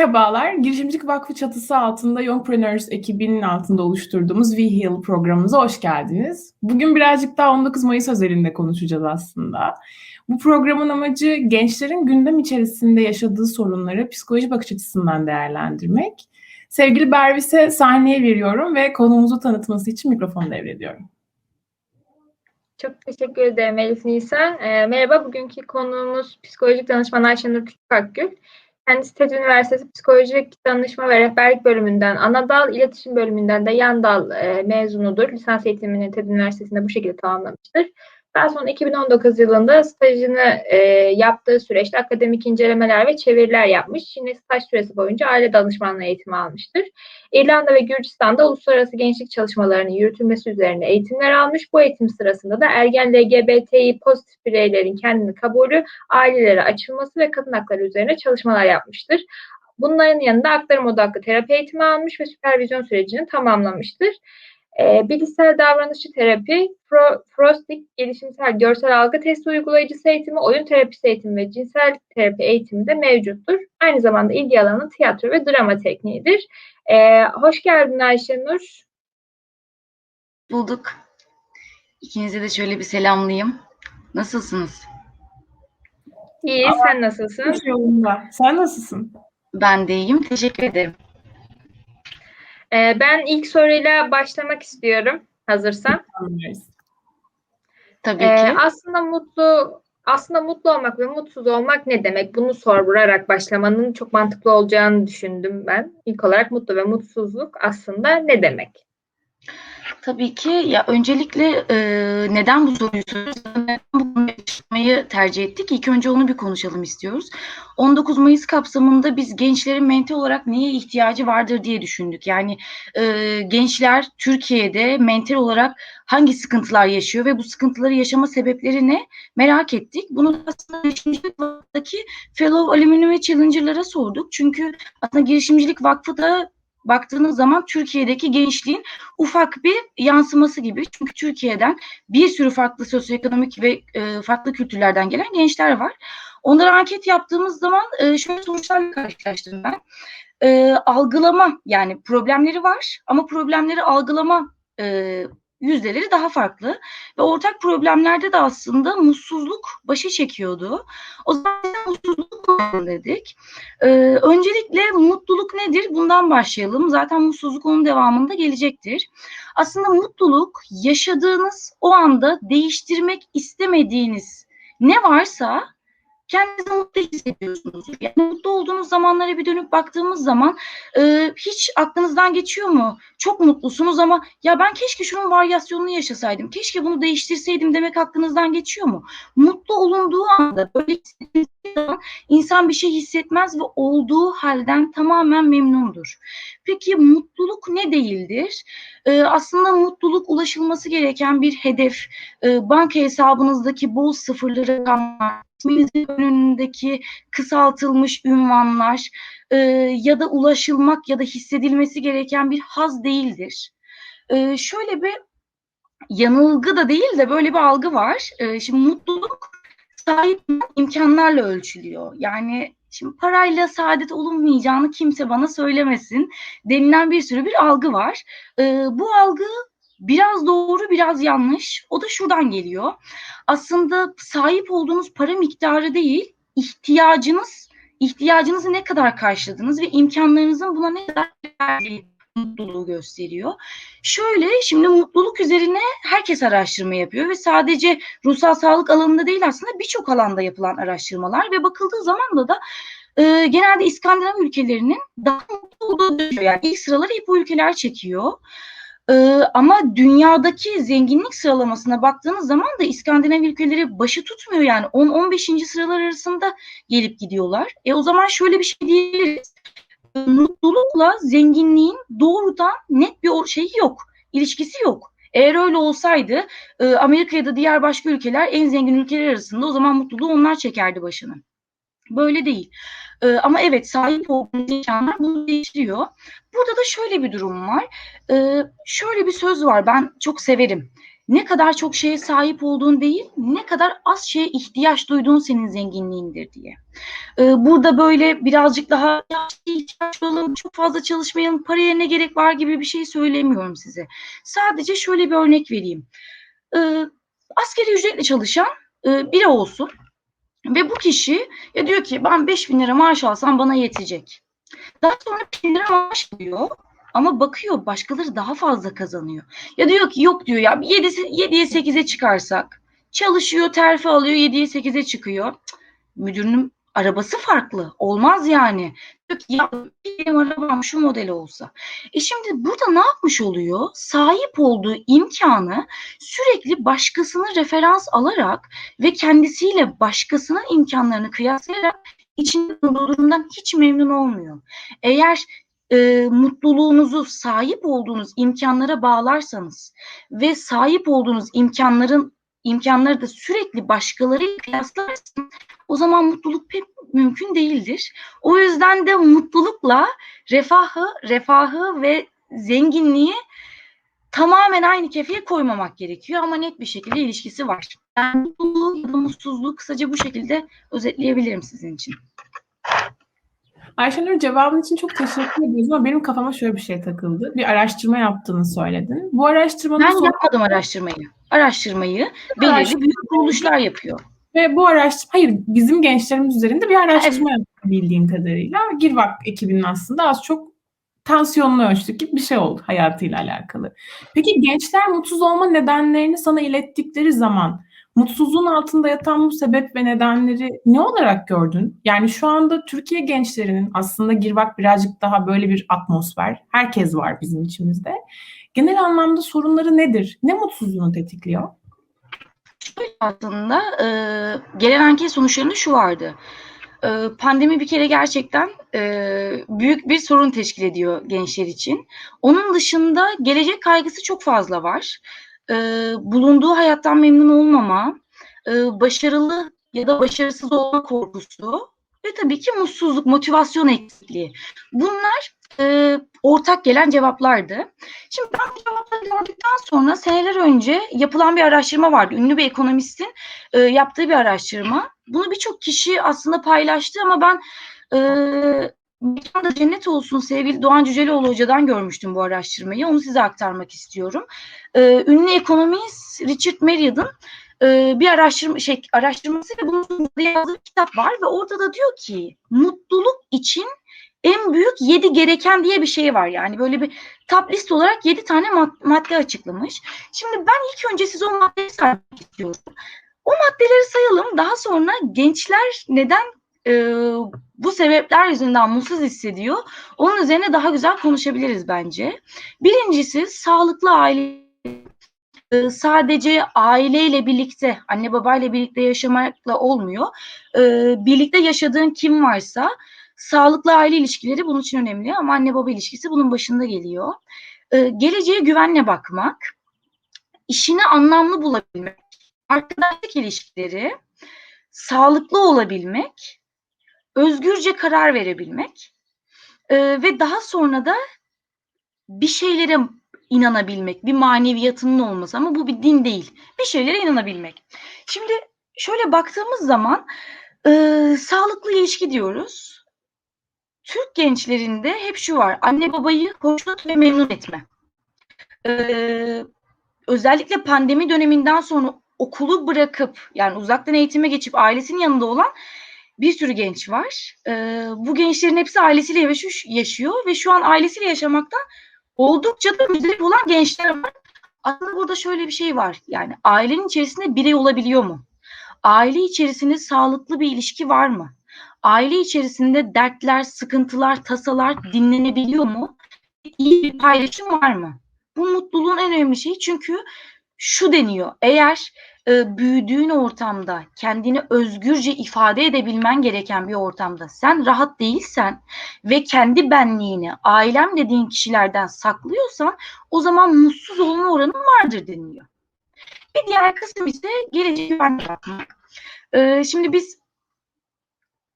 Merhabalar, Girişimcilik Vakfı çatısı altında Youngpreneurs ekibinin altında oluşturduğumuz We Heal programımıza hoş geldiniz. Bugün birazcık daha 19 Mayıs özelinde konuşacağız aslında. Bu programın amacı gençlerin gündem içerisinde yaşadığı sorunları psikoloji bakış açısından değerlendirmek. Sevgili Bervis'e sahneye veriyorum ve konuğumuzu tanıtması için mikrofonu devrediyorum. Çok teşekkür ederim Elif Nisan. E, merhaba, bugünkü konuğumuz psikolojik danışman Ayşenur Küçükakgül. Kendisi TED Üniversitesi Psikolojik Danışma ve Rehberlik bölümünden ana dal, iletişim bölümünden de yan dal e, mezunudur. Lisans eğitimini TED Üniversitesi'nde bu şekilde tamamlamıştır. Daha sonra 2019 yılında stajını e, yaptığı süreçte akademik incelemeler ve çeviriler yapmış. Yine staj süresi boyunca aile danışmanlığı eğitimi almıştır. İrlanda ve Gürcistan'da uluslararası gençlik çalışmalarının yürütülmesi üzerine eğitimler almış. Bu eğitim sırasında da ergen LGBTİ pozitif bireylerin kendini kabulü, ailelere açılması ve kadın hakları üzerine çalışmalar yapmıştır. Bunların yanında aktarım odaklı terapi eğitimi almış ve süpervizyon sürecini tamamlamıştır. E, bilişsel davranışçı terapi, Pro, Frostik gelişimsel görsel algı testi uygulayıcısı eğitimi, oyun terapisi eğitimi ve cinsel terapi eğitimi de mevcuttur. Aynı zamanda ilgi alanı tiyatro ve drama tekniğidir. E, hoş geldin Ayşenur. Bulduk. İkinize de şöyle bir selamlayayım. Nasılsınız? İyi, Aa, sen nasılsın? Hoş yolunda. Sen nasılsın? Ben de iyiyim. Teşekkür ederim. Ee, ben ilk soruyla başlamak istiyorum. Hazırsan. Tabii ee, ki. Aslında mutlu aslında mutlu olmak ve mutsuz olmak ne demek? Bunu sorarak başlamanın çok mantıklı olacağını düşündüm ben. İlk olarak mutlu ve mutsuzluk aslında ne demek? Tabii ki. Ya öncelikle e, neden bu soruyu soruyoruz? Neden bu çalışmayı tercih ettik? İlk önce onu bir konuşalım istiyoruz. 19 Mayıs kapsamında biz gençlerin mental olarak neye ihtiyacı vardır diye düşündük. Yani e, gençler Türkiye'de mental olarak hangi sıkıntılar yaşıyor ve bu sıkıntıları yaşama sebepleri ne merak ettik. Bunu aslında girişimcilik vakfındaki Fellow Alumni ve Challenger'lara sorduk. Çünkü aslında girişimcilik vakfı da baktığınız zaman Türkiye'deki gençliğin ufak bir yansıması gibi. Çünkü Türkiye'den bir sürü farklı sosyoekonomik ve e, farklı kültürlerden gelen gençler var. Onlara anket yaptığımız zaman e, şöyle sonuçlarla karşılaştım ben. E, algılama yani problemleri var ama problemleri algılama e, yüzdeleri daha farklı ve ortak problemlerde de aslında mutsuzluk başı çekiyordu. O zaman mutsuzluk dedik. Ee, öncelikle mutluluk nedir? Bundan başlayalım. Zaten mutsuzluk onun devamında gelecektir. Aslında mutluluk yaşadığınız o anda değiştirmek istemediğiniz ne varsa kendinizi mutlu hissediyorsunuz. Yani mutlu olduğunuz zamanlara bir dönüp baktığımız zaman e, hiç aklınızdan geçiyor mu? Çok mutlusunuz ama ya ben keşke şunun varyasyonunu yaşasaydım, keşke bunu değiştirseydim demek aklınızdan geçiyor mu? Mutlu olunduğu anda böyle zaman insan bir şey hissetmez ve olduğu halden tamamen memnundur. Peki mutluluk ne değildir? Ee, aslında mutluluk ulaşılması gereken bir hedef. Ee, banka hesabınızdaki bol sıfırlı rakamlar, isminizin önündeki kısaltılmış ünvanlar e, ya da ulaşılmak ya da hissedilmesi gereken bir haz değildir. E, şöyle bir yanılgı da değil de böyle bir algı var. E, şimdi mutluluk sahip imkanlarla ölçülüyor. Yani şimdi parayla saadet olunmayacağını kimse bana söylemesin denilen bir sürü bir algı var. E, bu algı Biraz doğru, biraz yanlış. O da şuradan geliyor. Aslında sahip olduğunuz para miktarı değil, ihtiyacınız, ihtiyacınızı ne kadar karşıladınız ve imkanlarınızın buna ne kadar verdiği mutluluğu gösteriyor. Şöyle şimdi mutluluk üzerine herkes araştırma yapıyor ve sadece ruhsal sağlık alanında değil aslında birçok alanda yapılan araştırmalar ve bakıldığı zaman da e, genelde İskandinav ülkelerinin daha mutlu olduğu yani ilk sıraları hep bu ülkeler çekiyor. Ee, ama dünyadaki zenginlik sıralamasına baktığınız zaman da İskandinav ülkeleri başı tutmuyor yani 10-15. sıralar arasında gelip gidiyorlar. E o zaman şöyle bir şey diyebiliriz. Mutlulukla zenginliğin doğrudan net bir şey yok, ilişkisi yok. Eğer öyle olsaydı e, Amerika ya da diğer başka ülkeler en zengin ülkeler arasında o zaman mutluluğu onlar çekerdi başını. Böyle değil. Ee, ama evet sahip olduğunuz imkanlar bunu değiştiriyor. Burada da şöyle bir durum var. Ee, şöyle bir söz var ben çok severim. Ne kadar çok şeye sahip olduğun değil, ne kadar az şeye ihtiyaç duyduğun senin zenginliğindir diye. Ee, burada böyle birazcık daha ihtiyaç olalım, çok fazla çalışmayalım, paraya ne gerek var gibi bir şey söylemiyorum size. Sadece şöyle bir örnek vereyim. Ee, askeri ücretle çalışan e, biri olsun ve bu kişi ya diyor ki ben 5000 lira maaş alsam bana yetecek. Daha sonra 1000 lira maaş alıyor ama bakıyor başkaları daha fazla kazanıyor. Ya diyor ki yok diyor ya 7'ye 8'e çıkarsak çalışıyor terfi alıyor 7'ye 8'e çıkıyor. Cık, müdürünün arabası farklı. Olmaz yani. Diyor ki ya benim arabam şu model olsa. E şimdi burada ne yapmış oluyor? Sahip olduğu imkanı sürekli başkasını referans alarak ve kendisiyle başkasının imkanlarını kıyaslayarak içinde bulunduğu durumdan hiç memnun olmuyor. Eğer e, mutluluğunuzu sahip olduğunuz imkanlara bağlarsanız ve sahip olduğunuz imkanların imkanları da sürekli başkalarıyla kıyaslarsanız o zaman mutluluk pek mümkün değildir. O yüzden de mutlulukla refahı, refahı ve zenginliği tamamen aynı kefeye koymamak gerekiyor ama net bir şekilde ilişkisi var. Yani mutluluğu ya da mutsuzluğu kısaca bu şekilde özetleyebilirim sizin için. Ayşenur cevabın için çok teşekkür ediyoruz ama benim kafama şöyle bir şey takıldı. Bir araştırma yaptığını söyledin. Bu araştırmanın Ben sonu- yapmadım araştırmayı. Araştırmayı belirli Araştırma- büyük kuruluşlar yapıyor. Ve bu araştırma, hayır bizim gençlerimiz üzerinde bir araştırma yaptı bildiğim kadarıyla. Girvak ekibinin aslında az çok tansiyonunu ölçtük gibi bir şey oldu hayatıyla alakalı. Peki gençler mutsuz olma nedenlerini sana ilettikleri zaman mutsuzluğun altında yatan bu sebep ve nedenleri ne olarak gördün? Yani şu anda Türkiye gençlerinin aslında Girvak birazcık daha böyle bir atmosfer. Herkes var bizim içimizde. Genel anlamda sorunları nedir? Ne mutsuzluğunu tetikliyor? Şöyle aslında e, gelen anket sonuçlarında şu vardı. E, pandemi bir kere gerçekten e, büyük bir sorun teşkil ediyor gençler için. Onun dışında gelecek kaygısı çok fazla var. E, bulunduğu hayattan memnun olmama, e, başarılı ya da başarısız olma korkusu ve tabii ki mutsuzluk, motivasyon eksikliği. Bunlar e, ortak gelen cevaplardı. Şimdi ben bu cevapları gördükten sonra seneler önce yapılan bir araştırma vardı. Ünlü bir ekonomistin e, yaptığı bir araştırma. Bunu birçok kişi aslında paylaştı ama ben e, Mekanda cennet olsun sevgili Doğan Cüceloğlu Hoca'dan görmüştüm bu araştırmayı. Onu size aktarmak istiyorum. E, ünlü ekonomist Richard Merriad'ın e, bir araştırma şey araştırması ve bunun yazdığı kitap var ve orada da diyor ki mutluluk için en büyük yedi gereken diye bir şey var. Yani böyle bir top list olarak yedi tane mad- madde açıklamış. Şimdi ben ilk önce size o maddeyi saymak istiyorum. O maddeleri sayalım. Daha sonra gençler neden e, bu sebepler yüzünden mutsuz hissediyor? Onun üzerine daha güzel konuşabiliriz bence. Birincisi sağlıklı aile e, sadece aileyle birlikte, anne babayla birlikte yaşamakla olmuyor. E, birlikte yaşadığın kim varsa Sağlıklı aile ilişkileri bunun için önemli ama anne baba ilişkisi bunun başında geliyor. Ee, geleceğe güvenle bakmak, işini anlamlı bulabilmek, arkadaşlık ilişkileri, sağlıklı olabilmek, özgürce karar verebilmek ee, ve daha sonra da bir şeylere inanabilmek, bir maneviyatının olması ama bu bir din değil. Bir şeylere inanabilmek. Şimdi şöyle baktığımız zaman e, sağlıklı ilişki diyoruz. Türk gençlerinde hep şu var. Anne babayı hoşnut ve memnun etme. Ee, özellikle pandemi döneminden sonra okulu bırakıp yani uzaktan eğitime geçip ailesinin yanında olan bir sürü genç var. Ee, bu gençlerin hepsi ailesiyle yaşıyor ve şu an ailesiyle yaşamaktan oldukça da müzdarip olan gençler var. Aslında burada şöyle bir şey var. Yani ailenin içerisinde birey olabiliyor mu? Aile içerisinde sağlıklı bir ilişki var mı? aile içerisinde dertler, sıkıntılar, tasalar dinlenebiliyor mu? İyi bir paylaşım var mı? Bu mutluluğun en önemli şeyi çünkü şu deniyor. Eğer e, büyüdüğün ortamda kendini özgürce ifade edebilmen gereken bir ortamda sen rahat değilsen ve kendi benliğini ailem dediğin kişilerden saklıyorsan o zaman mutsuz olma oranın vardır deniliyor. Bir diğer kısım ise geleceğe güvenle bakmak. E, şimdi biz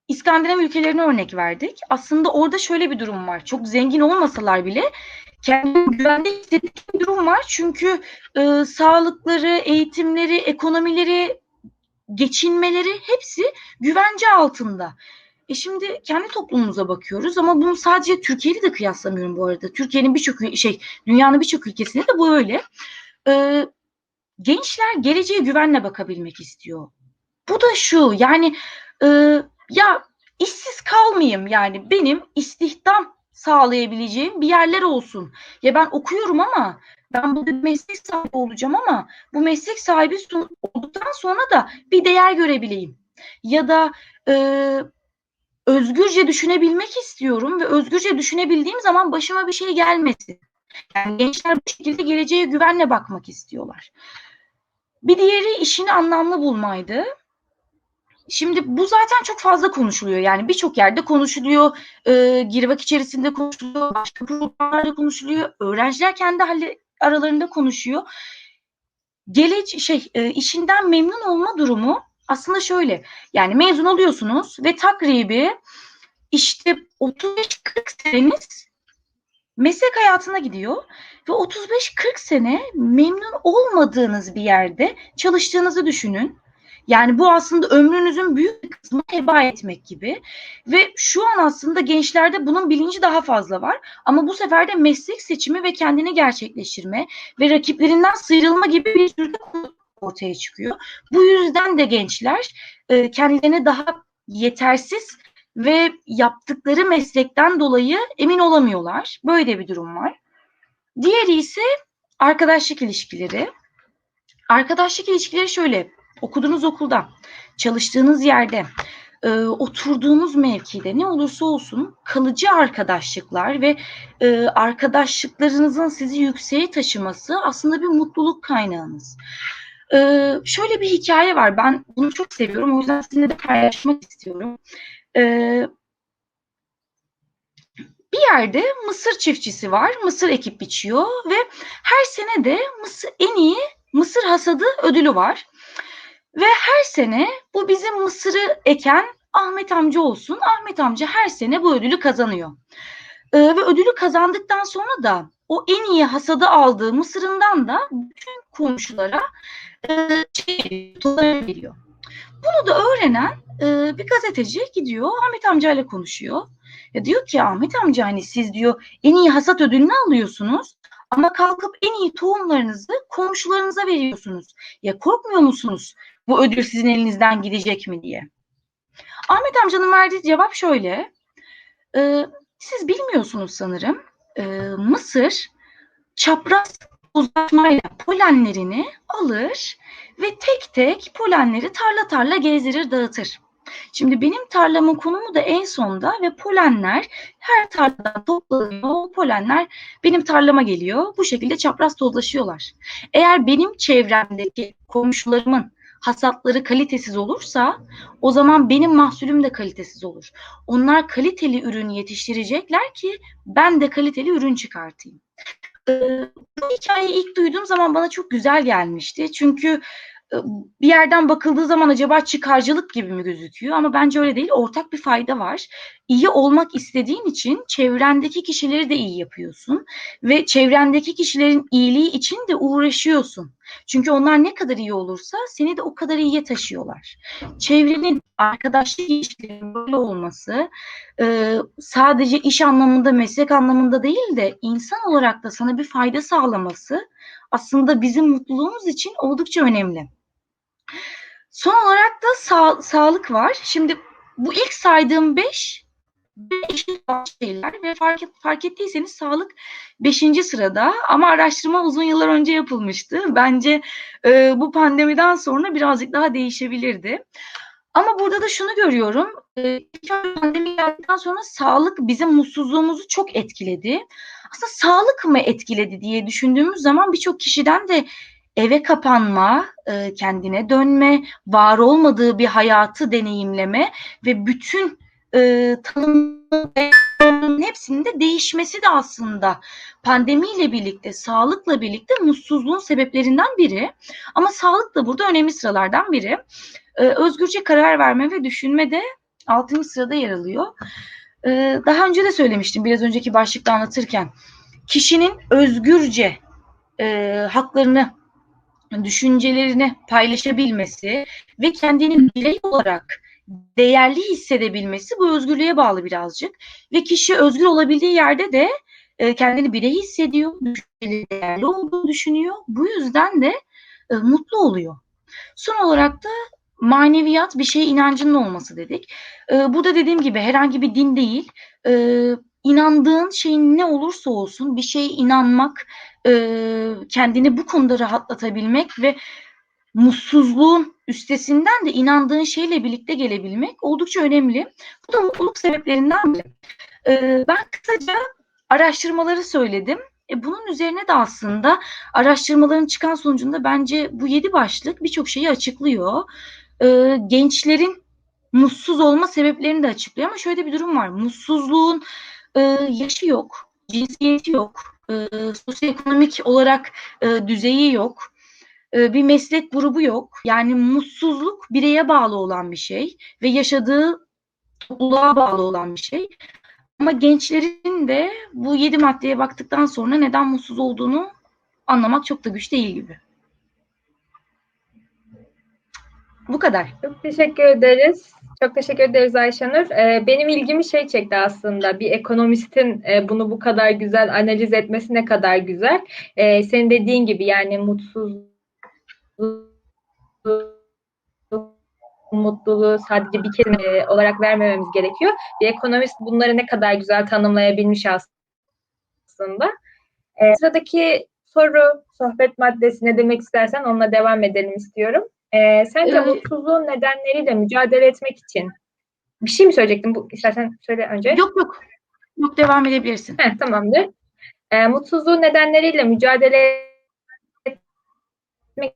İskandinav ülkelerine örnek verdik. Aslında orada şöyle bir durum var. Çok zengin olmasalar bile kendini güvende hissettikleri bir durum var. Çünkü e, sağlıkları, eğitimleri, ekonomileri, geçinmeleri hepsi güvence altında. E şimdi kendi toplumumuza bakıyoruz ama bunu sadece Türkiye'yi de kıyaslamıyorum bu arada. Türkiye'nin birçok şey, dünyanın birçok ülkesinde de bu öyle. Ee, gençler geleceğe güvenle bakabilmek istiyor. Bu da şu yani e, ya işsiz kalmayayım yani benim istihdam sağlayabileceğim bir yerler olsun. Ya ben okuyorum ama ben burada meslek sahibi olacağım ama bu meslek sahibi olduktan sonra da bir değer görebileyim. Ya da e, özgürce düşünebilmek istiyorum ve özgürce düşünebildiğim zaman başıma bir şey gelmesin. Yani gençler bu şekilde geleceğe güvenle bakmak istiyorlar. Bir diğeri işini anlamlı bulmaydı. Şimdi bu zaten çok fazla konuşuluyor. Yani birçok yerde konuşuluyor. E, Girvak içerisinde konuşuluyor. Başka programlarda konuşuluyor. Öğrenciler kendi hali, aralarında konuşuyor. Gelece şey e, işinden memnun olma durumu aslında şöyle. Yani mezun oluyorsunuz ve takribi işte 35-40 seneniz meslek hayatına gidiyor ve 35-40 sene memnun olmadığınız bir yerde çalıştığınızı düşünün. Yani bu aslında ömrünüzün büyük bir kısmını heba etmek gibi. Ve şu an aslında gençlerde bunun bilinci daha fazla var. Ama bu sefer de meslek seçimi ve kendini gerçekleştirme ve rakiplerinden sıyrılma gibi bir sürü ortaya çıkıyor. Bu yüzden de gençler e, kendilerine daha yetersiz ve yaptıkları meslekten dolayı emin olamıyorlar. Böyle bir durum var. Diğeri ise arkadaşlık ilişkileri. Arkadaşlık ilişkileri şöyle. Okuduğunuz okulda, çalıştığınız yerde, e, oturduğunuz mevkide ne olursa olsun kalıcı arkadaşlıklar ve e, arkadaşlıklarınızın sizi yükseğe taşıması aslında bir mutluluk kaynağınız. E, şöyle bir hikaye var. Ben bunu çok seviyorum. O yüzden sizinle de paylaşmak istiyorum. E, bir yerde mısır çiftçisi var. Mısır ekip biçiyor ve her sene de mısır, en iyi mısır hasadı ödülü var. Ve her sene bu bizim mısırı eken Ahmet amca olsun. Ahmet amca her sene bu ödülü kazanıyor. Ee, ve ödülü kazandıktan sonra da o en iyi hasadı aldığı mısırından da bütün komşulara e, şey, veriyor. Bunu da öğrenen e, bir gazeteci gidiyor Ahmet amcayla konuşuyor. Ya diyor ki Ahmet amca hani siz diyor en iyi hasat ödülünü alıyorsunuz ama kalkıp en iyi tohumlarınızı komşularınıza veriyorsunuz. Ya korkmuyor musunuz bu ödül sizin elinizden gidecek mi diye. Ahmet amcanın verdiği cevap şöyle. E, siz bilmiyorsunuz sanırım. E, Mısır çapraz uzatmayla polenlerini alır ve tek tek polenleri tarla tarla gezdirir dağıtır. Şimdi benim tarlamın konumu da en sonda ve polenler her tarladan toplanıyor. Polenler benim tarlama geliyor. Bu şekilde çapraz tozlaşıyorlar. Eğer benim çevremdeki komşularımın hasatları kalitesiz olursa o zaman benim mahsulüm de kalitesiz olur. Onlar kaliteli ürün yetiştirecekler ki ben de kaliteli ürün çıkartayım. Ee, bu hikayeyi ilk duyduğum zaman bana çok güzel gelmişti. Çünkü bir yerden bakıldığı zaman acaba çıkarcılık gibi mi gözüküyor? Ama bence öyle değil. Ortak bir fayda var. İyi olmak istediğin için çevrendeki kişileri de iyi yapıyorsun ve çevrendeki kişilerin iyiliği için de uğraşıyorsun. Çünkü onlar ne kadar iyi olursa seni de o kadar iyiye taşıyorlar. Çevrenin arkadaşlık ilişkilerinin böyle olması sadece iş anlamında, meslek anlamında değil de insan olarak da sana bir fayda sağlaması aslında bizim mutluluğumuz için oldukça önemli. Son olarak da sağ, sağlık var. Şimdi bu ilk saydığım beş eşit şeyler ve fark, fark ettiyseniz sağlık beşinci sırada ama araştırma uzun yıllar önce yapılmıştı. Bence e, bu pandemiden sonra birazcık daha değişebilirdi. Ama burada da şunu görüyorum. E, pandemi geldikten sonra sağlık bizim mutsuzluğumuzu çok etkiledi. Aslında sağlık mı etkiledi diye düşündüğümüz zaman birçok kişiden de eve kapanma, e, kendine dönme, var olmadığı bir hayatı deneyimleme ve bütün e, tanımların hepsinin de değişmesi de aslında pandemiyle birlikte, sağlıkla birlikte mutsuzluğun sebeplerinden biri. Ama sağlık da burada önemli sıralardan biri. E, özgürce karar verme ve düşünme de 6. sırada yer alıyor. Ee, daha önce de söylemiştim biraz önceki başlıkta anlatırken. Kişinin özgürce e, haklarını, düşüncelerini paylaşabilmesi ve kendini birey olarak değerli hissedebilmesi bu özgürlüğe bağlı birazcık. Ve kişi özgür olabildiği yerde de e, kendini birey hissediyor, değerli olduğunu düşünüyor. Bu yüzden de e, mutlu oluyor. Son olarak da maneviyat bir şeye inancının olması dedik. E, burada dediğim gibi herhangi bir din değil, e, inandığın şeyin ne olursa olsun bir şeye inanmak, e, kendini bu konuda rahatlatabilmek ve mutsuzluğun üstesinden de inandığın şeyle birlikte gelebilmek oldukça önemli. Bu da mutluluk sebeplerinden biri. E, ben kısaca araştırmaları söyledim. E, bunun üzerine de aslında araştırmaların çıkan sonucunda bence bu yedi başlık birçok şeyi açıklıyor. E, gençlerin mutsuz olma sebeplerini de açıklıyor ama şöyle bir durum var. Mutsuzluğun e, yaşı yok, cinsiyeti yok, e, sosyoekonomik olarak e, düzeyi yok, bir meslek grubu yok. Yani mutsuzluk bireye bağlı olan bir şey ve yaşadığı topluluğa bağlı olan bir şey. Ama gençlerin de bu yedi maddeye baktıktan sonra neden mutsuz olduğunu anlamak çok da güç değil gibi. Bu kadar. Çok teşekkür ederiz. Çok teşekkür ederiz Ayşenur. Ee, benim ilgimi şey çekti aslında. Bir ekonomistin e, bunu bu kadar güzel analiz etmesi ne kadar güzel. Ee, senin dediğin gibi yani mutsuz mutluluğu sadece bir kelime olarak vermememiz gerekiyor. Bir ekonomist bunları ne kadar güzel tanımlayabilmiş aslında. Ee, sıradaki soru, sohbet maddesi ne demek istersen onunla devam edelim istiyorum. Ee, sence Evet. mutsuzluğun nedenleriyle mücadele etmek için bir şey mi söyleyecektin? Bu, istersen söyle önce. Yok yok. Yok devam edebilirsin. Heh, tamamdır. Ee, mutsuzluğun nedenleriyle mücadele etmek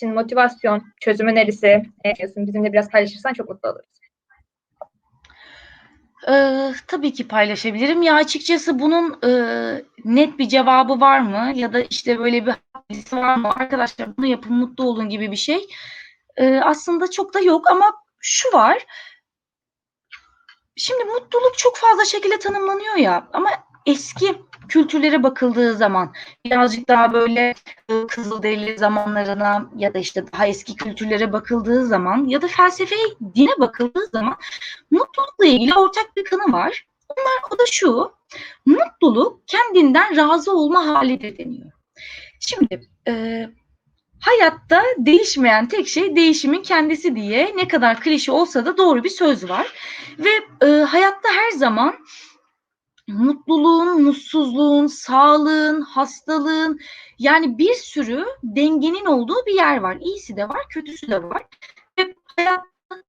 için motivasyon, çözüm önerisi e, bizimle biraz paylaşırsan çok mutlu oluruz. Ee, tabii ki paylaşabilirim. Ya açıkçası bunun e, net bir cevabı var mı? Ya da işte böyle bir hadisi var mı? Arkadaşlar bunu yapın mutlu olun gibi bir şey. Ee, aslında çok da yok ama şu var. Şimdi mutluluk çok fazla şekilde tanımlanıyor ya ama eski kültürlere bakıldığı zaman birazcık daha böyle e, Kızılderili zamanlarına ya da işte daha eski kültürlere bakıldığı zaman ya da felsefe dine bakıldığı zaman mutlulukla ilgili ortak bir kanı var. Onlar o da şu. Mutluluk kendinden razı olma halidir deniyor. Şimdi e, hayatta değişmeyen tek şey değişimin kendisi diye ne kadar klişe olsa da doğru bir söz var. Ve e, hayatta her zaman mutluluğun, mutsuzluğun, sağlığın, hastalığın yani bir sürü dengenin olduğu bir yer var. İyisi de var, kötüsü de var. Ve hayatta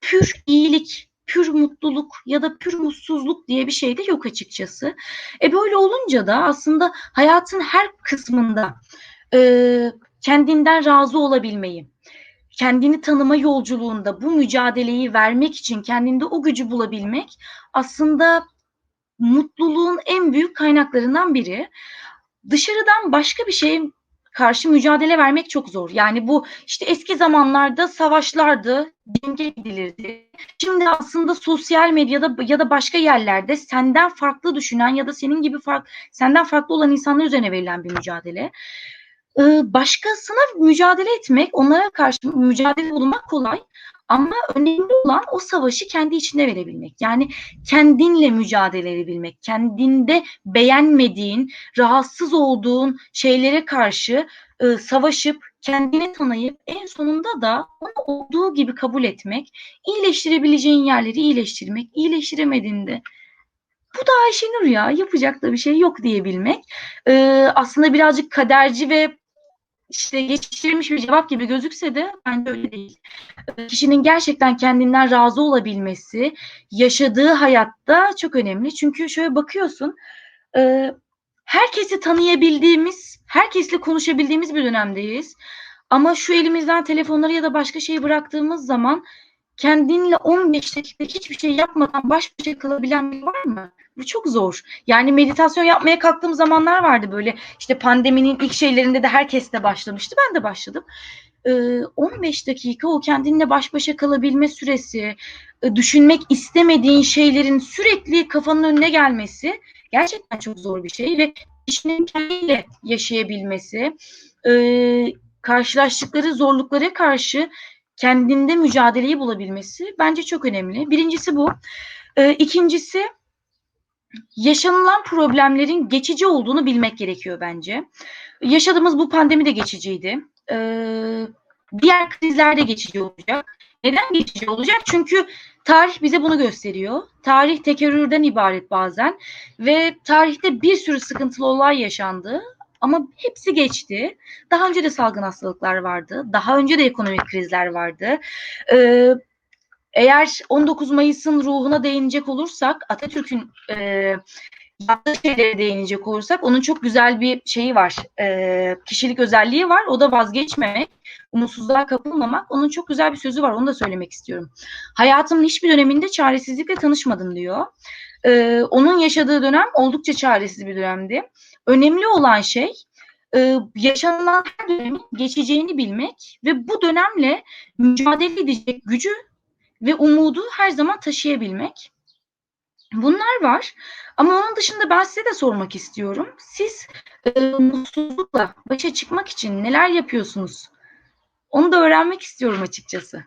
pür iyilik, pür mutluluk ya da pür mutsuzluk diye bir şey de yok açıkçası. E böyle olunca da aslında hayatın her kısmında e, kendinden razı olabilmeyi, kendini tanıma yolculuğunda bu mücadeleyi vermek için kendinde o gücü bulabilmek aslında mutluluğun en büyük kaynaklarından biri. Dışarıdan başka bir şeye karşı mücadele vermek çok zor. Yani bu işte eski zamanlarda savaşlardı, cenge gidilirdi. Şimdi aslında sosyal medyada ya da başka yerlerde senden farklı düşünen ya da senin gibi fark, senden farklı olan insanlar üzerine verilen bir mücadele. Ee, başkasına mücadele etmek, onlara karşı mücadele bulunmak kolay. Ama önemli olan o savaşı kendi içinde verebilmek. Yani kendinle mücadele edebilmek. Kendinde beğenmediğin, rahatsız olduğun şeylere karşı e, savaşıp kendini tanıyıp en sonunda da onu olduğu gibi kabul etmek, iyileştirebileceğin yerleri iyileştirmek, iyileştiremediğinde bu da Ayşenur ya yapacak da bir şey yok diyebilmek. E, aslında birazcık kaderci ve işte geçiştirilmiş bir cevap gibi gözükse de bence öyle değil. Kişinin gerçekten kendinden razı olabilmesi, yaşadığı hayatta çok önemli. Çünkü şöyle bakıyorsun, e, herkesi tanıyabildiğimiz, herkesle konuşabildiğimiz bir dönemdeyiz. Ama şu elimizden telefonları ya da başka şeyi bıraktığımız zaman kendinle 15 dakika hiçbir şey yapmadan baş başa kalabilen biri var mı? Bu çok zor. Yani meditasyon yapmaya kalktığım zamanlar vardı böyle. İşte pandeminin ilk şeylerinde de herkes de başlamıştı. Ben de başladım. e, 15 dakika o kendinle baş başa kalabilme süresi, e, düşünmek istemediğin şeylerin sürekli kafanın önüne gelmesi gerçekten çok zor bir şey ve kişinin kendiyle yaşayabilmesi, e, karşılaştıkları zorluklara karşı kendinde mücadeleyi bulabilmesi bence çok önemli. Birincisi bu. E, ikincisi yaşanılan problemlerin geçici olduğunu bilmek gerekiyor bence. Yaşadığımız bu pandemi de geçiciydi. E, diğer krizler de geçici olacak. Neden geçici olacak? Çünkü tarih bize bunu gösteriyor. Tarih tekerrürden ibaret bazen ve tarihte bir sürü sıkıntılı olay yaşandı. Ama hepsi geçti. Daha önce de salgın hastalıklar vardı. Daha önce de ekonomik krizler vardı. Ee, eğer 19 Mayıs'ın ruhuna değinecek olursak, Atatürk'ün e, yaptığı şeylere değinecek olursak, onun çok güzel bir şeyi var. E, kişilik özelliği var. O da vazgeçmemek, umutsuzluğa kapılmamak. Onun çok güzel bir sözü var. Onu da söylemek istiyorum. Hayatımın hiçbir döneminde çaresizlikle tanışmadım diyor. E, onun yaşadığı dönem oldukça çaresiz bir dönemdi. Önemli olan şey e, yaşanılan her dönemin geçeceğini bilmek ve bu dönemle mücadele edecek gücü ve umudu her zaman taşıyabilmek. Bunlar var. Ama onun dışında ben size de sormak istiyorum. Siz e, mutsuzlukla başa çıkmak için neler yapıyorsunuz? Onu da öğrenmek istiyorum açıkçası.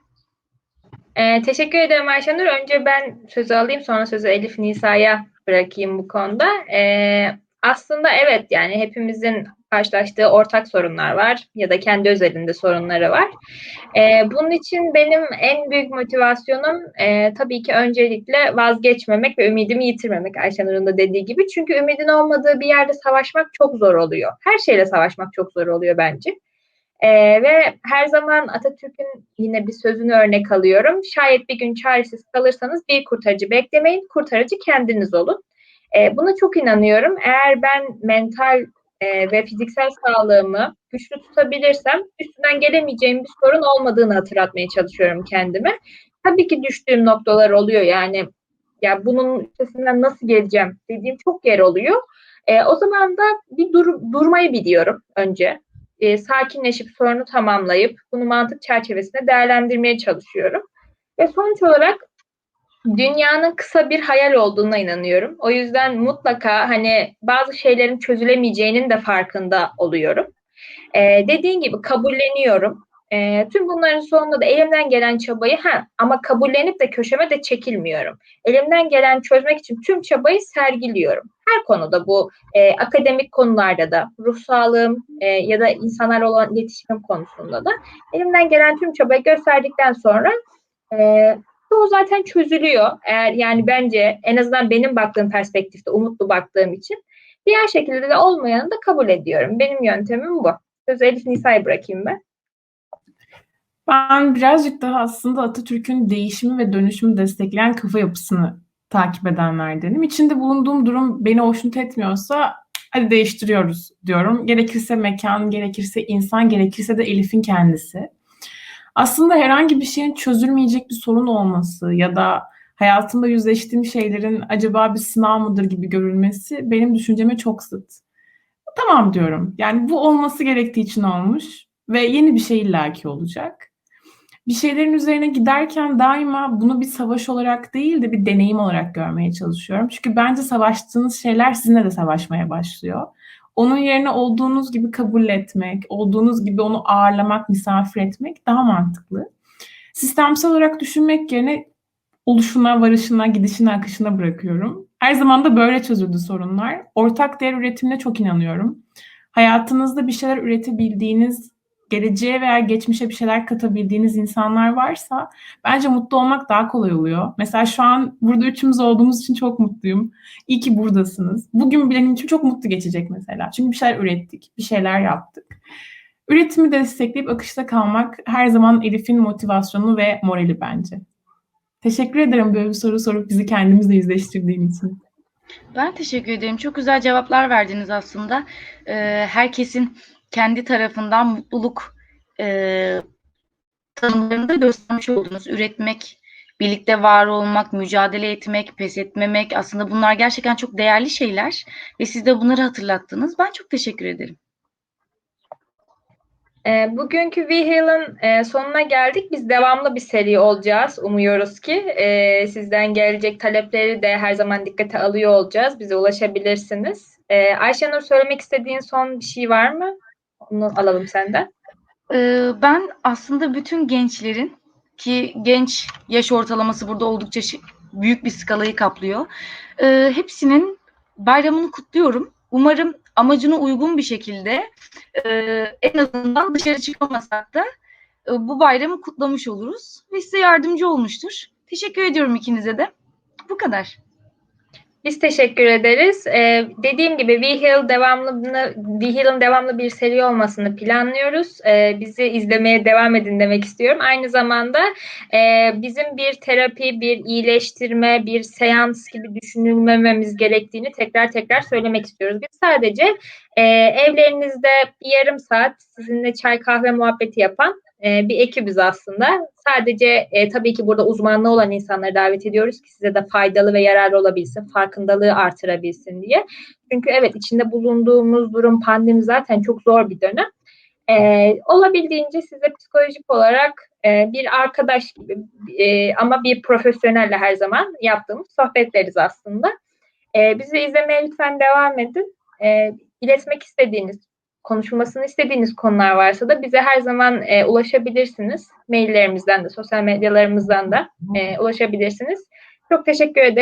Ee, teşekkür ederim Ayşenur. Önce ben sözü alayım sonra sözü Elif Nisa'ya bırakayım bu konuda. Ee, aslında evet yani hepimizin karşılaştığı ortak sorunlar var ya da kendi özelinde sorunları var. Ee, bunun için benim en büyük motivasyonum e, tabii ki öncelikle vazgeçmemek ve ümidimi yitirmemek Ayşenur'un da dediği gibi. Çünkü ümidin olmadığı bir yerde savaşmak çok zor oluyor. Her şeyle savaşmak çok zor oluyor bence. Ee, ve her zaman Atatürk'ün yine bir sözünü örnek alıyorum. Şayet bir gün çaresiz kalırsanız bir kurtarıcı beklemeyin, kurtarıcı kendiniz olun. Ee, buna çok inanıyorum. Eğer ben mental e, ve fiziksel sağlığımı güçlü tutabilirsem üstünden gelemeyeceğim bir sorun olmadığını hatırlatmaya çalışıyorum kendime. Tabii ki düştüğüm noktalar oluyor yani ya bunun üstesinden nasıl geleceğim dediğim çok yer oluyor. E, o zaman da bir dur, durmayı biliyorum önce. E, sakinleşip sorunu tamamlayıp bunu mantık çerçevesinde değerlendirmeye çalışıyorum. Ve sonuç olarak dünyanın kısa bir hayal olduğuna inanıyorum. O yüzden mutlaka hani bazı şeylerin çözülemeyeceğinin de farkında oluyorum. Ee, dediğin gibi kabulleniyorum. Ee, tüm bunların sonunda da elimden gelen çabayı ha ama kabullenip de köşeme de çekilmiyorum. Elimden gelen çözmek için tüm çabayı sergiliyorum. Her konuda bu e, akademik konularda da ruh sağlığım e, ya da insanlar olan iletişimim konusunda da elimden gelen tüm çabayı gösterdikten sonra e, o zaten çözülüyor. Eğer yani bence en azından benim baktığım perspektifte umutlu baktığım için diğer şekilde de olmayanı da kabul ediyorum. Benim yöntemim bu. Sözü Elif Nisa'ya bırakayım ben. Ben birazcık daha aslında Atatürk'ün değişimi ve dönüşümü destekleyen kafa yapısını takip edenlerdenim. İçinde bulunduğum durum beni hoşnut etmiyorsa hadi değiştiriyoruz diyorum. Gerekirse mekan, gerekirse insan, gerekirse de Elif'in kendisi. Aslında herhangi bir şeyin çözülmeyecek bir sorun olması ya da hayatımda yüzleştiğim şeylerin acaba bir sınav mıdır gibi görülmesi benim düşünceme çok zıt. Tamam diyorum. Yani bu olması gerektiği için olmuş ve yeni bir şey illaki olacak. Bir şeylerin üzerine giderken daima bunu bir savaş olarak değil de bir deneyim olarak görmeye çalışıyorum. Çünkü bence savaştığınız şeyler sizinle de savaşmaya başlıyor. Onun yerine olduğunuz gibi kabul etmek, olduğunuz gibi onu ağırlamak, misafir etmek daha mantıklı. Sistemsel olarak düşünmek yerine oluşuna, varışına, gidişine, akışına bırakıyorum. Her zaman da böyle çözüldü sorunlar. Ortak değer üretimine çok inanıyorum. Hayatınızda bir şeyler üretebildiğiniz, geleceğe veya geçmişe bir şeyler katabildiğiniz insanlar varsa bence mutlu olmak daha kolay oluyor. Mesela şu an burada üçümüz olduğumuz için çok mutluyum. İyi ki buradasınız. Bugün benim için çok mutlu geçecek mesela. Çünkü bir şeyler ürettik, bir şeyler yaptık. Üretimi destekleyip akışta kalmak her zaman Elif'in motivasyonu ve morali bence. Teşekkür ederim böyle bir soru sorup bizi kendimizle yüzleştirdiğin için. Ben teşekkür ederim. Çok güzel cevaplar verdiniz aslında. Ee, herkesin kendi tarafından mutluluk e, tanımlarını da göstermiş oldunuz. Üretmek, birlikte var olmak, mücadele etmek, pes etmemek aslında bunlar gerçekten çok değerli şeyler ve siz de bunları hatırlattınız. Ben çok teşekkür ederim. E, bugünkü VHIL'ın e, sonuna geldik. Biz devamlı bir seri olacağız. Umuyoruz ki e, sizden gelecek talepleri de her zaman dikkate alıyor olacağız. Bize ulaşabilirsiniz. E, Ayşenur söylemek istediğin son bir şey var mı? Onu alalım senden. Ee, ben aslında bütün gençlerin ki genç yaş ortalaması burada oldukça büyük bir skalayı kaplıyor. Ee, hepsinin bayramını kutluyorum. Umarım amacına uygun bir şekilde e, en azından dışarı çıkamasak da e, bu bayramı kutlamış oluruz ve size yardımcı olmuştur. Teşekkür ediyorum ikinize de. Bu kadar. Biz teşekkür ederiz. Ee, dediğim gibi VHIL devamlı VHIL'ın devamlı bir seri olmasını planlıyoruz. Ee, bizi izlemeye devam edin demek istiyorum. Aynı zamanda e, bizim bir terapi, bir iyileştirme, bir seans gibi düşünülmememiz gerektiğini tekrar tekrar söylemek istiyoruz. Biz sadece e, evlerinizde bir yarım saat sizinle çay kahve muhabbeti yapan e, bir ekibiz aslında. Sadece e, tabii ki burada uzmanlığı olan insanları davet ediyoruz ki size de faydalı ve yararlı olabilsin, farkındalığı artırabilsin diye. Çünkü evet içinde bulunduğumuz durum pandemi zaten çok zor bir dönem. E, olabildiğince size psikolojik olarak e, bir arkadaş gibi e, ama bir profesyonelle her zaman yaptığımız sohbetleriz aslında. E, bizi izlemeye lütfen devam edin. E, iletmek istediğiniz, konuşulmasını istediğiniz konular varsa da bize her zaman e, ulaşabilirsiniz. Maillerimizden de, sosyal medyalarımızdan da e, ulaşabilirsiniz. Çok teşekkür ederim.